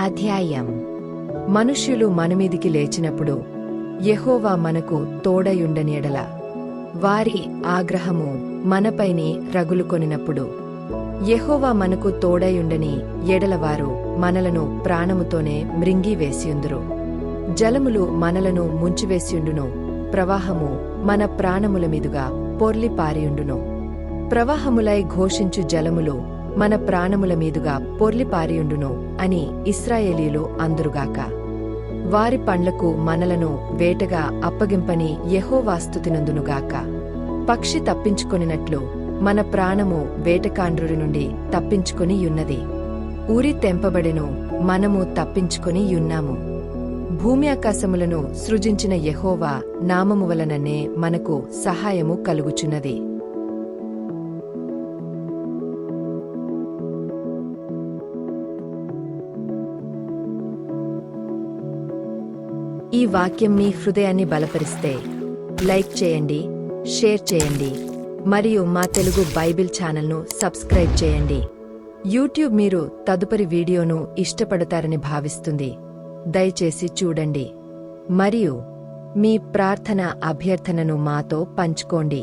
అధ్యాయం. మనుష్యులు మనమీదికి లేచినప్పుడు యహోవా మనకు తోడయుండనీడల వారి ఆగ్రహము మనపైని రగులుకొనినప్పుడు యహోవా మనకు తోడయుండని ఎడలవారు మనలను ప్రాణముతోనే మృంగివేసియుందురు. జలములు మనలను ముంచివేసియుండును ప్రవాహము మన ప్రాణముల మీదుగా పొర్లిపారియుండును. ప్రవాహములై ఘోషించు జలములు మన ప్రాణముల మీదుగా పొర్లిపారియుండును అని ఇస్రాయేలీలు అందురుగాక. వారి పండ్లకు మనలను వేటగా అప్పగింపని యహోవాస్తుతినందునుగాక పక్షి తప్పించుకొనినట్లు మన ప్రాణము వేటకాండ్రుడి నుండి తప్పించుకొని యున్నది ఊరి తెంపబడెను మనము తప్పించుకొని యున్నాము భూమి ఆకాశములను సృజించిన యహోవా నామము వలననే మనకు సహాయము కలుగుచున్నది. ఈ వాక్యం మీ హృదయాన్ని బలపరిస్తే లైక్ చేయండి షేర్ చేయండి మరియు మా తెలుగు బైబిల్ ఛానల్ను సబ్స్క్రైబ్ చేయండి. యూట్యూబ్ మీరు తదుపరి వీడియోను ఇష్టపడతారని భావిస్తుంది. దయచేసి చూడండి. మరియు మీ ప్రార్థన అభ్యర్థనను మాతో పంచుకోండి.